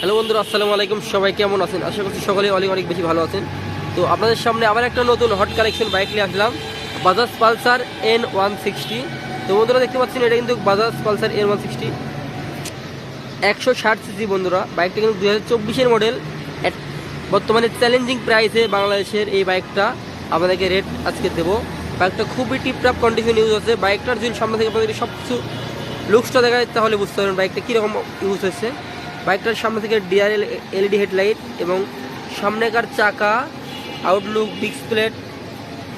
Hello বন্ধুরা, আসসালামু আলাইকুম। সবাই কেমন আছেন? আশা করছি সকলেই অনেক অনেক বেশি ভালো আছেন। তো আপনাদের সামনে আবার একটা নতুন হট কালেকশন বাইক নিয়ে আসলাম Bajaj Pulsar N one sixty তো বন্ধুরা, দেখতে পাচ্ছেন, এটা কিন্তু Bajaj Pulsar N one sixty একশো ষাট সিসি বন্ধুরা বাইকটা কিন্তু দু হাজার চব্বিশের মডেল বর্তমানে চ্যালেঞ্জিং প্রাইসে বাংলাদেশের এই বাইকটা আপনাদেরকে রেট আজকে দেবো। বাইকটা খুবই টিপটাপ কন্ডিশন ইউজ আছে বাইকটার যদি সামনে থেকে আপনাদের সব কিছু লুকসটা দেখা যায় তাহলে বুঝতে পারবেন বাইকটা কীরকম ইউজ হয়েছে বাইকটার সামনে থেকে ডিআর এলইডি হেডলাইট এবং সামনেকার চাকা আউটলুক ডিস্ক প্লেট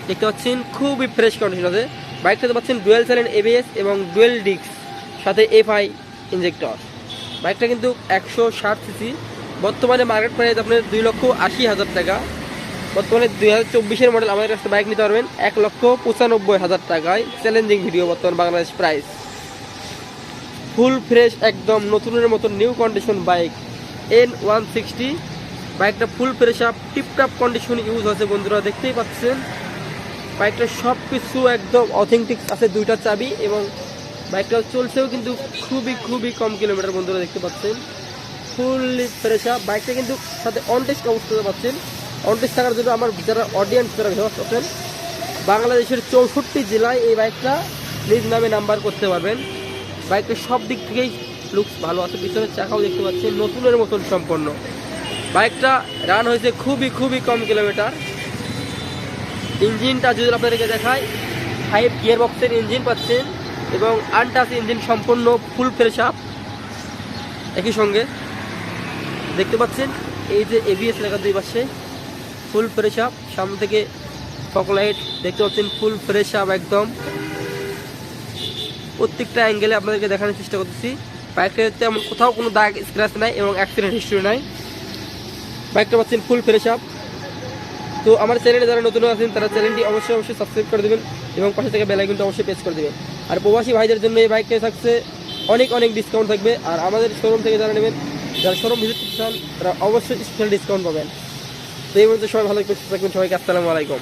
দেখতে পাচ্ছেন খুবই ফ্রেশ কন্ডিশন আছে। বাইকটাতে পাচ্ছেন ডুয়েল স্যালেন এবিএস এবং ডুয়েল ডিস্ক সাথে এফআই ইঞ্জেক্টর বাইকটা কিন্তু একশো ষাট সিসি বর্তমানে মার্কেট প্রাইস আপনার দুই লক্ষ আশি হাজার টাকা। বর্তমানে দুই হাজার চব্বিশের মডেল আমাদের কাছে বাইক নিতে পারবেন। এক লক্ষ পঁচানব্বই হাজার টাকায়। চ্যালেঞ্জিং ভিডিও বর্তমান বাংলাদেশ প্রাইস ফুল ফ্রেশ একদম নতুনের মতো new condition bike N one sixty বাইকটা full fresh up tiptop condition use আছে বন্ধুরা, দেখতেই পাচ্ছেন। বাইকটা সব কিছু একদম অথেন্টিক আছে দুইটা চাবি এবং বাইকটা চলছেও কিন্তু খুবই খুবই কম কিলোমিটার বন্ধুরা, দেখতে পাচ্ছেন। ফুললি ফ্রেশ আপ বাইকটা কিন্তু সাথে অন টেস্ট অবস্থাতে পাচ্ছেন। অন টেস্ট থাকার জন্য আমার যারা অডিয়েন্স যারা ভিউয়ার্স আছেন, বাংলাদেশের চৌষট্টি জেলায় এই বাইকটা নিজ নামে নাম্বার করতে পারবেন। বাইকটা সব দিক থেকেই লুকস ভালো আছে, পিছনের চাকাও দেখতে পাচ্ছেন নতুনের মতন সম্পন্ন। বাইকটা রান হয়েছে খুবই খুবই কম কিলোমিটার ইঞ্জিনটা যদি আপনাদেরকে দেখায় ফাইভ গিয়ার বক্সের ইঞ্জিন পাচ্ছেন এবং আনটাস ইঞ্জিন সম্পূর্ণ ফুল ফ্রেশ আপ একই সঙ্গে দেখতে পাচ্ছেন, এই যে এভিএস লেখা দুই পাশে ফুল ফ্রেশ আপ সামনে থেকে ফকলাইট দেখতে পাচ্ছেন ফুল ফ্রেশ আপ একদম। প্রত্যেকটা অ্যাঙ্গেলে আপনাদেরকে দেখানোর চেষ্টা করতেছি। বাইকটাতে তেমন কোথাও কোনো দাগ স্ক্র্যাচ নাই এবং অ্যাক্সিডেন্ট হিস্ট্রি নাই। বাইকটা পাচ্ছেন ফুল ফ্রেশ আপ তো আমার চ্যানেলে যারা নতুন আছেন, তারা চ্যানেলটি অবশ্যই অবশ্যই সাবস্ক্রাইব করে দেবেন এবং পাশে থেকে বেলাইকনটা অবশ্যই প্রেস করে দেবেন। আর প্রবাসী ভাইদের জন্য এই বাইকটা থাকছে অনেক অনেক ডিসকাউন্ট থাকবে। আর আমাদের শোরুম থেকে যারা নেবেন, যারা শোরুম ভিজিট করতে চান, তারা অবশ্যই স্পেশাল ডিসকাউন্ট পাবেন। তো এই মুহূর্তে সবাই ভালো থাকবেন, সবাইকে আসসালামু আলাইকুম।